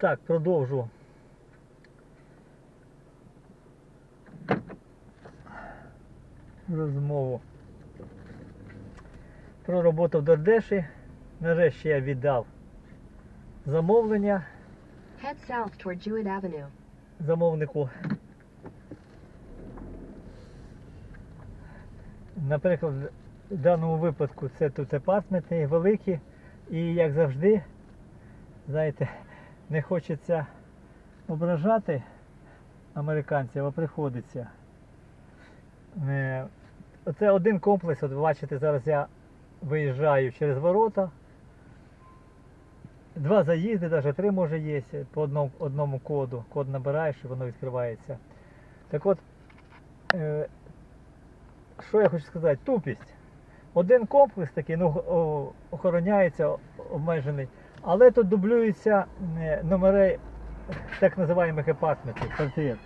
Так, продовжу. Розмову про роботу в Дордеші. Нарешті я віддав замовлення Head south toward Jewett Avenue. замовнику. Наприклад, в даному випадку це тут апартменти великі і як завжди, знаєте, не хочеться ображати американців, а приходиться. Е, Це один комплекс, от бачите, зараз я виїжджаю через ворота. Два заїзди, навіть три може є по одному, одному коду. Код набираєш і воно відкривається. Так от, е, що я хочу сказати? Тупість. Один комплекс такий, ну, охороняється, обмежений, але тут дублюються номери так називаємих апартментів, квартир.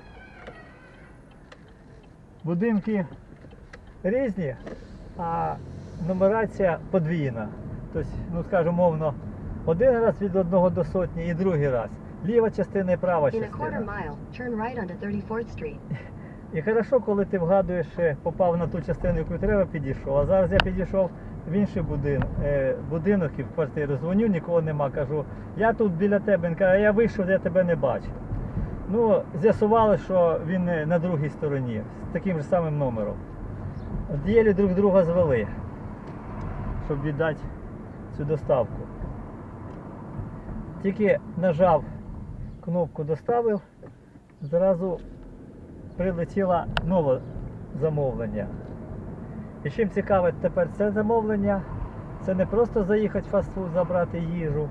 Будинки різні, а нумерація подвійна. Тобто, ну скажімо, мовно, один раз від одного до сотні і другий раз. Ліва частина і права частина. mile, turn right onto 34th Street. І хорошо, коли ти вгадуєш, е, попав на ту частину, яку треба, підійшов. А зараз я підійшов в інший будин, е, будинок і в квартиру. Дзвоню, нікого нема. Кажу, я тут біля тебе. Він каже, я вийшов, я тебе не бачу. Ну, з'ясували, що він е, на другій стороні, з таким же самим номером. От єлі друг друга звели, щоб віддати цю доставку. Тільки нажав кнопку доставив, зразу прилетіло нове замовлення. І чим цікаве тепер це замовлення, це не просто заїхати в фастфуд, забрати їжу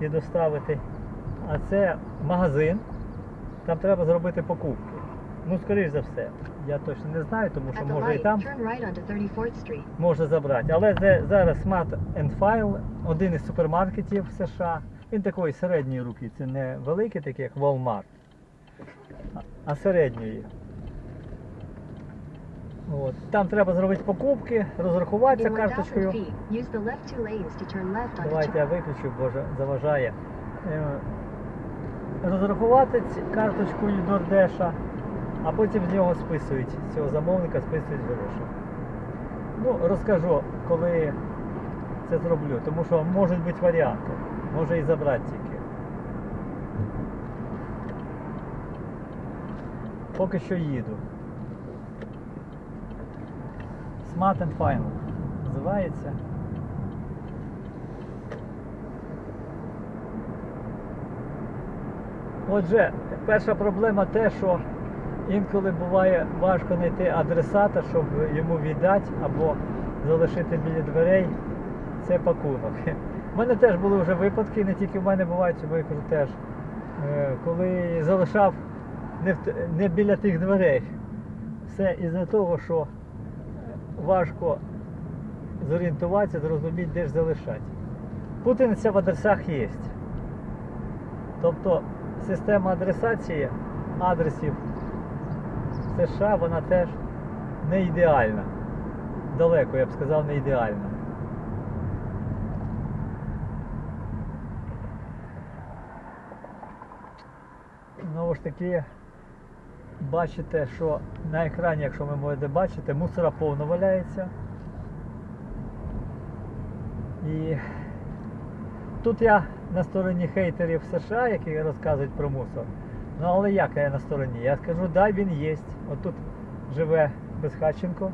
і доставити, а це магазин, там треба зробити покупки. Ну, скоріш за все, я точно не знаю, тому що може і там turn right onto 34th Street. може забрати. Але це зараз Smart and File, один із супермаркетів США. Він такої середньої руки, це не великий, такий як Walmart, а середньої. От. Там треба зробити покупки, розрахуватися карточкою. Давайте я виключу, боже, заважає. Е, Розрахувати карточкою Дордеша, а потім з нього списують, з цього замовника списують гроші. Ну, розкажу, коли це зроблю, тому що можуть бути варіанти. Може і забрати тільки. Поки що їду. Smart and Final називається. Отже, перша проблема те, що інколи буває важко знайти адресата, щоб йому віддати або залишити біля дверей. Це пакунок. У мене теж були вже випадки, не тільки в мене бувають, я кажу теж, е, коли залишав не, в не біля тих дверей. Все із-за того, що важко зорієнтуватися, зрозуміти, де ж залишати. Путаниця в адресах є. Тобто система адресації адресів США вона теж не ідеальна. Далеко, я б сказав, не ідеальна. Знову ж таки, бачите, що на екрані, якщо ви можете бачити, мусора повно валяється. І тут я на стороні хейтерів США, які розказують про мусор. Ну але як я на стороні? Я скажу, дай він є. От тут живе Безхатченко,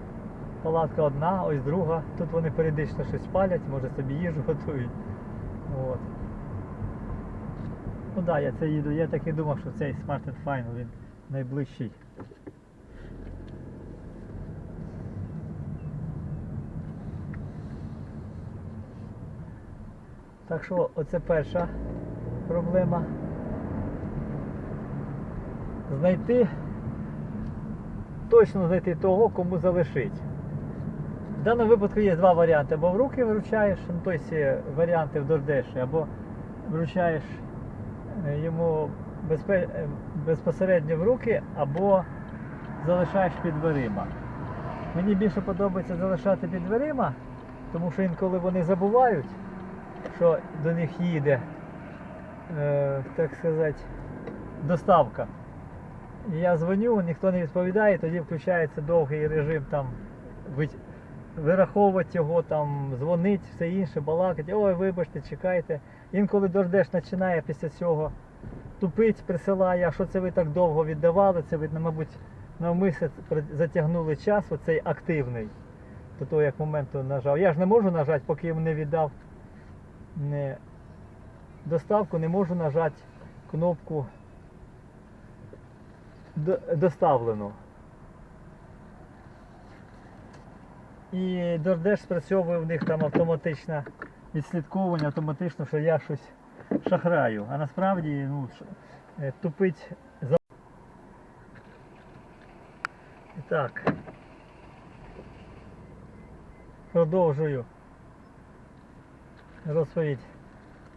палатка одна, ось друга. Тут вони періодично щось палять, може собі їжу готують. От. Ну так, да, я це їду. Я так і думав, що цей Smart Final він найближчий. Так що оце перша проблема. Знайти, точно знайти того, кому залишить. В даному випадку є два варіанти. Або в руки вручаєш, ну тобто варіанти в Дордеші, або вручаєш е, йому безпе- е, безпосередньо в руки, або залишаєш під дверима. Мені більше подобається залишати під дверима, тому що інколи вони забувають, що до них їде е, так сказати, доставка. Я дзвоню, ніхто не відповідає, тоді включається довгий режим там вираховувати його, там, дзвонить, все інше, балакать, ой, вибачте, чекайте. Інколи дождеш починає після цього тупить, присилає, а що це ви так довго віддавали, це ви, мабуть, навмисно затягнули час, оцей активний, до того як моменту нажав. Я ж не можу нажати, поки йому не віддав не доставку, не можу нажати кнопку «До- доставлено. І Дордеш спрацьовує в них там автоматичне відслідковування, автоматично, що я щось шахраю. А насправді ну, е, тупить за. Так. Продовжую розповідь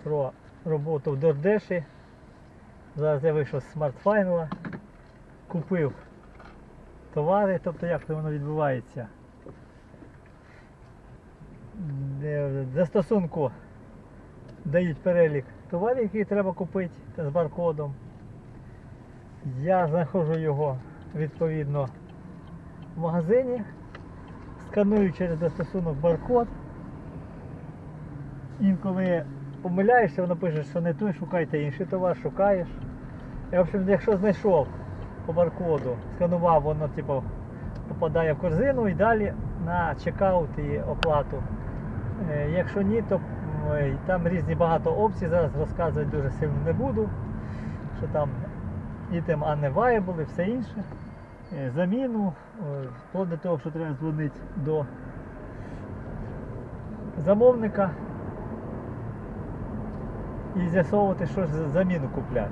про роботу в Дордеші. Зараз я вийшов з смартфайнера, купив товари, тобто як це воно відбувається. В застосунку дають перелік товарів, які треба купити з баркодом. Я знаходжу його відповідно в магазині, сканую через застосунок баркод. Інколи помиляєшся, воно пише, що не той, шукайте інший товар, шукаєш. І, в общем, якщо знайшов по баркоду, сканував, воно типу, попадає в корзину і далі на чекаут і оплату. Е, Якщо ні, то там різні багато опцій, зараз розказувати дуже сильно не буду. Що там item unavailable і все інше. Е, Заміну, е, вплоть до того, що треба дзвонити до замовника і з'ясовувати, що ж за заміну купляти.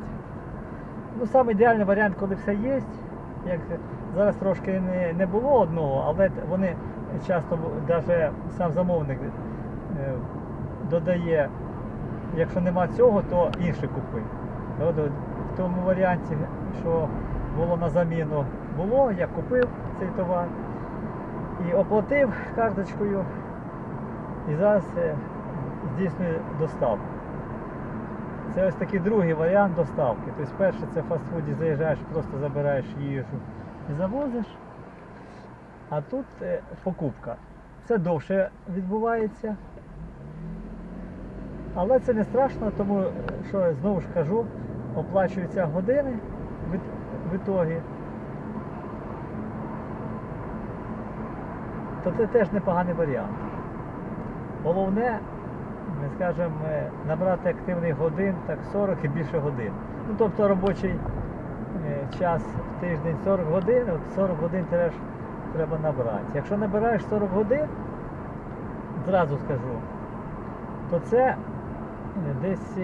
Ну, саме ідеальний варіант, коли все є. Як зараз трошки не, не було одного, але вони часто навіть сам замовник е, додає, якщо нема цього, то інше купи. В тому варіанті, що було на заміну, було, я купив цей товар і оплатив карточкою і зараз е, здійснює доставку. Це ось такий другий варіант доставки. Тобто перше це в фастфуді заїжджаєш, просто забираєш їжу і завозиш. А тут е, покупка. Це довше відбувається. Але це не страшно, тому що я знову ж кажу, оплачуються години в ітогі. То це теж непоганий варіант. Головне, ми скажемо, е, набрати активних годин, так 40 і більше годин. Ну, тобто робочий е, час в тиждень 40 годин, от 40 годин теж треба набрати. Якщо набираєш 40 годин, зразу скажу, то це е, десь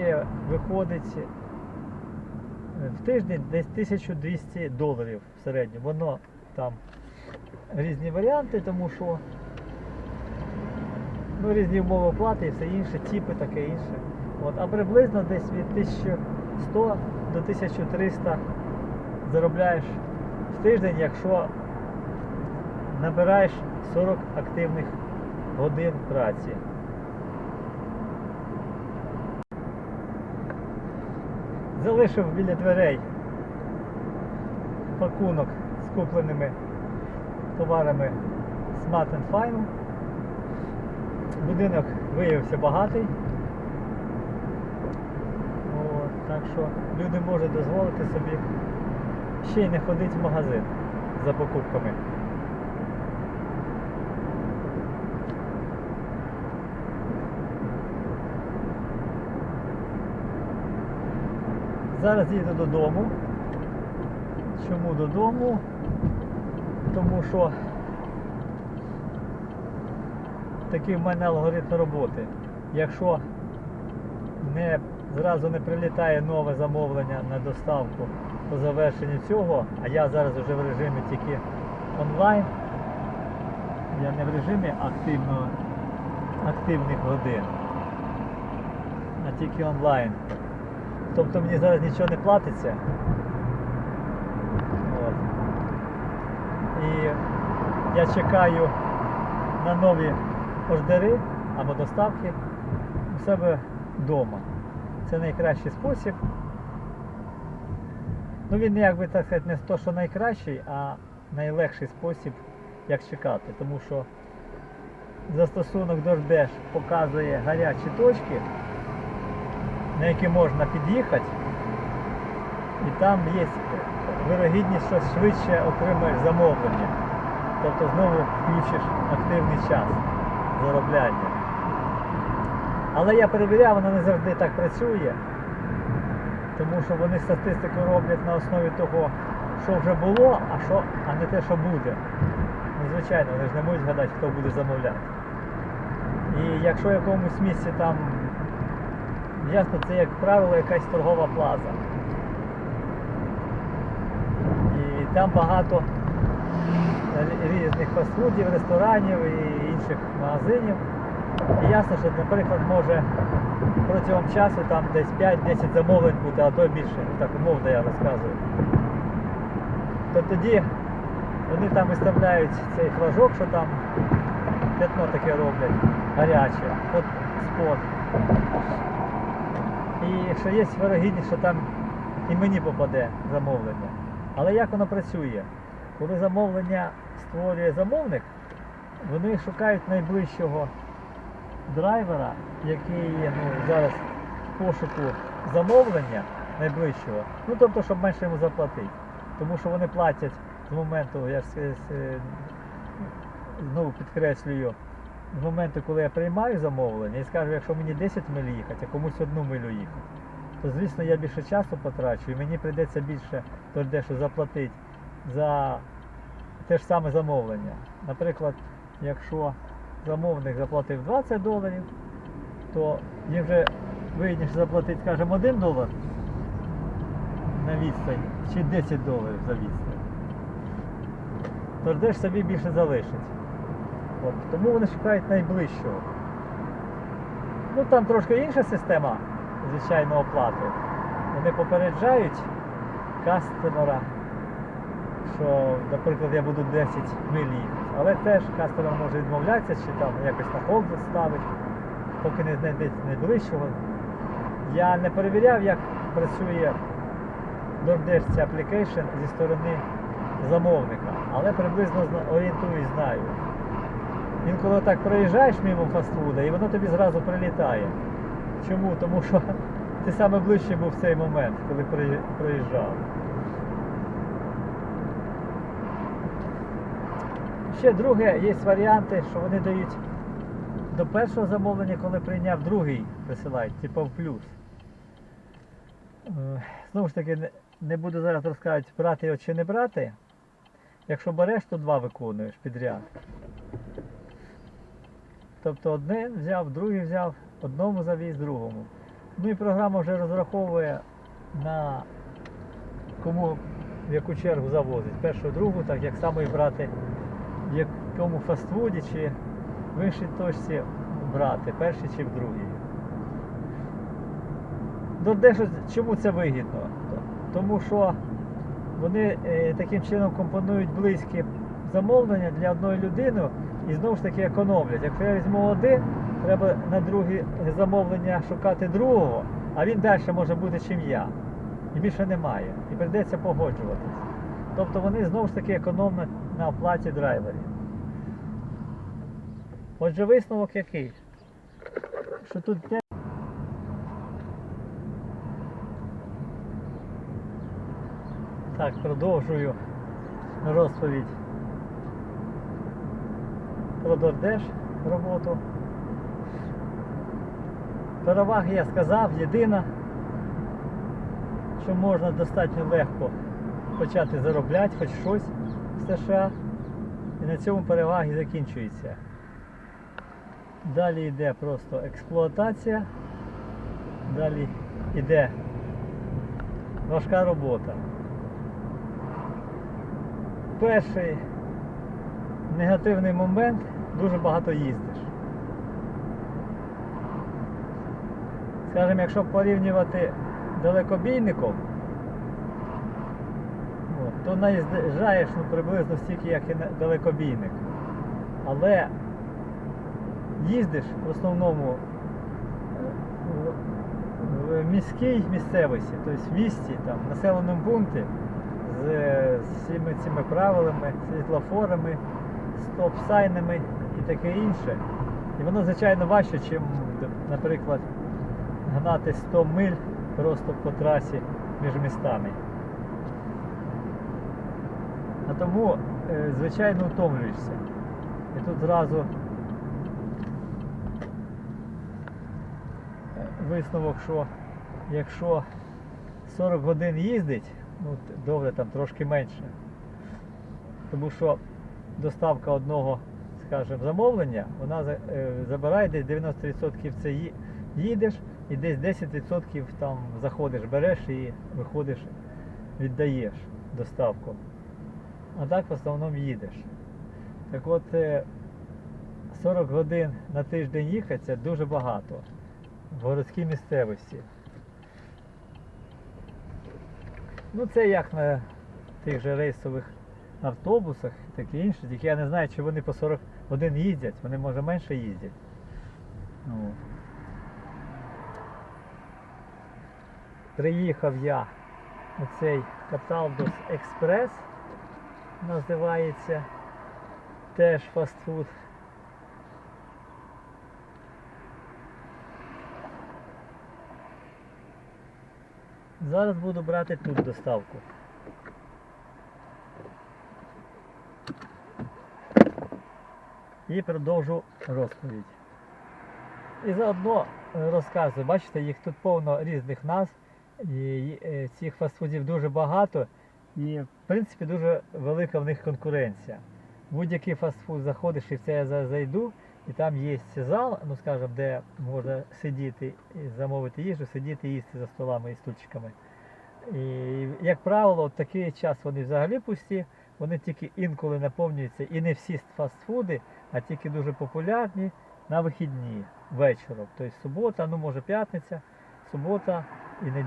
виходить в тиждень десь 1200 доларів в середньому. Воно там різні варіанти, тому що ну, різні умови оплати і все інше, типи таке інше. От, а приблизно десь від 1100 до 1300 заробляєш в тиждень, якщо набираєш 40 активних годин праці. Залишив біля дверей пакунок з купленими товарами Smart and Fine. Будинок виявився багатий. От, так що люди можуть дозволити собі ще й не ходити в магазин за покупками. Зараз їду додому. Чому додому? Тому що такий в мене алгоритм роботи. Якщо не, зразу не прилітає нове замовлення на доставку по завершенню цього, а я зараз вже в режимі тільки онлайн, я не в режимі активно, активних годин, а тільки онлайн. Тобто мені зараз нічого не платиться. От. І я чекаю на нові ордери або доставки у себе вдома. це найкращий спосіб. Ну він якби так сказати не то, що найкращий, а найлегший спосіб, як чекати. Тому що застосунок Дождеш показує гарячі точки, на які можна під'їхати. І там є вирогідність, що швидше отримаєш замовлення. Тобто знову включиш активний час заробляння. Але я перевіряв, воно не завжди так працює, тому що вони статистику роблять на основі того, що вже було, а, що, а не те, що буде. Ну, звичайно, вони ж не можуть згадати, хто буде замовляти. І якщо в якомусь місці там, ясно, це як правило якась торгова плаза. І там багато різних фастфудів, ресторанів і інших магазинів. І ясно, що, наприклад, може протягом часу там десь 5-10 замовлень бути, а то більше, так умовно я розказую. То тоді вони там виставляють цей флажок, що там п'ятно таке роблять гаряче, от спот. І що є вирогідність, що там і мені попаде замовлення. Але як воно працює? Коли замовлення створює замовник, вони шукають найближчого драйвера, який ну, зараз в пошуку замовлення найближчого, ну тобто, щоб менше йому заплатити. Тому що вони платять з моменту, я ж с- с- знову підкреслюю, з моменту, коли я приймаю замовлення і скажу, якщо мені 10 миль їхати, а комусь одну милю їхати, то звісно я більше часу потрачу і мені прийдеться більше то дещо заплатити за те ж саме замовлення. Наприклад, якщо замовник заплатив 20 доларів, то їм вже вигідніше заплатити, скажімо, 1 долар на відстань чи 10 доларів за відстань. Тож де ж собі більше залишить. От. Тому вони шукають найближчого. Ну там трошки інша система, звичайно, оплати. Вони попереджають кастомера, що, наприклад, я буду 10 миль їхати. Але теж кастомер може відмовлятися чи там якось на холд ставить, поки не знайдеться найближчого. Я не перевіряв, як працює DoorDash ця application зі сторони замовника, але приблизно орієнтуюсь, знаю. Інколи так проїжджаєш мимо фастфуда і воно тобі зразу прилітає. Чому? Тому що ти саме ближче був в цей момент, коли проїжджав. Ще друге, є варіанти, що вони дають до першого замовлення, коли прийняв другий, присилають, типу в плюс. Е, Знову ж таки, не- буду зараз розказувати, брати його чи не брати. Якщо береш, то два виконуєш підряд. Тобто одне взяв, другий взяв, одному завіз, другому. Ну і програма вже розраховує на кому в яку чергу завозить. Першу, другу, так як само і брати якому фастфуді чи в іншій точці брати, перший чи в другій. Додержу, чому це вигідно? Тому що вони е, таким чином компонують близькі замовлення для одної людини і знову ж таки економлять. Якщо я візьму один, треба на друге замовлення шукати другого, а він далі може бути, чим я. І більше немає. І прийдеться погоджуватись. Тобто вони знову ж таки економлять на оплаті драйверів. Отже, висновок який? Що тут Так, продовжую розповідь про DoorDash роботу. Переваги я сказав, єдина, що можна достатньо легко почати заробляти хоч щось США. І на цьому переваги закінчуються. Далі йде просто експлуатація, далі йде важка робота. Перший негативний момент дуже багато їздиш. Скажімо, якщо порівнювати далекобійником, то наїжджаєш ну, приблизно стільки, як і далекобійник. Але їздиш в основному е, в- міській місцевості, тобто в місті, там, в населеному пункті з, з всіми цими правилами, світлофорами, стоп-сайнами і таке інше. І воно, звичайно, важче, ніж, наприклад, гнати 100 миль просто по трасі між містами. А тому, е, звичайно, втомлюєшся. І тут зразу е, висновок, що якщо 40 годин їздить, ну добре, там трошки менше. Тому що доставка одного, скажімо, замовлення, вона е, забирає десь 90% це їдеш і десь 10% там заходиш, береш і виходиш, віддаєш доставку. А так в основному їдеш. Так от е, 40 годин на тиждень їхати це дуже багато в городській місцевості. Ну це як на тих же рейсових автобусах і інше, тільки я не знаю, чи вони по 41 їздять, вони може менше їздять. Ну. Приїхав я у цей Каталдос Експрес, називається теж фастфуд. Зараз буду брати тут доставку. І продовжу розповідь. І заодно е, розказую, бачите, їх тут повно різних назв, і е, цих фастфудів дуже багато, і в принципі дуже велика в них конкуренція. Будь-який фастфуд заходиш і в це я зайду, і там є зал, ну скажімо, де можна сидіти і замовити їжу, сидіти і їсти за столами і стульчиками. І, як правило, от такий час вони взагалі пусті, вони тільки інколи наповнюються, і не всі фастфуди, а тільки дуже популярні на вихідні вечором. Тобто субота, ну може п'ятниця, субота і неділя.